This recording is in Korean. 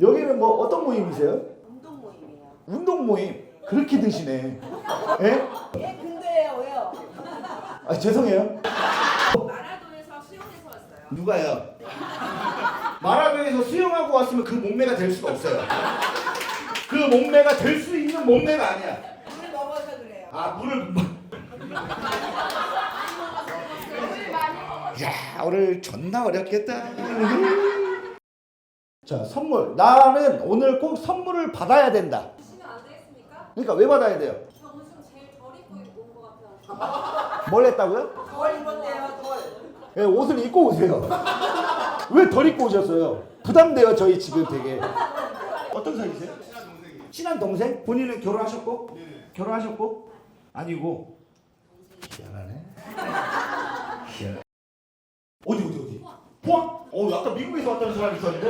여기는 뭐 어떤 모임이세요? 운동 모임이에요. 운동 모임. 그렇게 드시네. 예? 예, 근데요, 왜요? 아, 죄송해요. 마라도에서 수영해서 왔어요. 누가요? 마라도에서 수영하고 왔으면 그 몸매가 될 수가 없어요. 그 몸매가 될 수 있는 몸매가 아니야. 물 먹어서 그래요. 아 물을 야 오늘 존나 어렵겠다. 자 선물 나는 오늘 꼭 선물을 받아야 된다. 시간 안 되겠습니까? 그러니까 왜 받아야 돼요? 저 오늘 좀 제일 덜 입고 온것 같아요. 뭘 했다고요? 덜 입었대요, 덜. 예, 옷을 입고 오세요. 왜 덜 입고 오셨어요? 부담돼요 저희 지금 되게. 어떤 사이세요? 친한 동생. 본인은 결혼하셨고? 결혼하셨고? 아니고. 희한하네. 희한해. 어디 어디 어디? 포항? 어 아까 미국에서 왔다는 사람이 있었는데?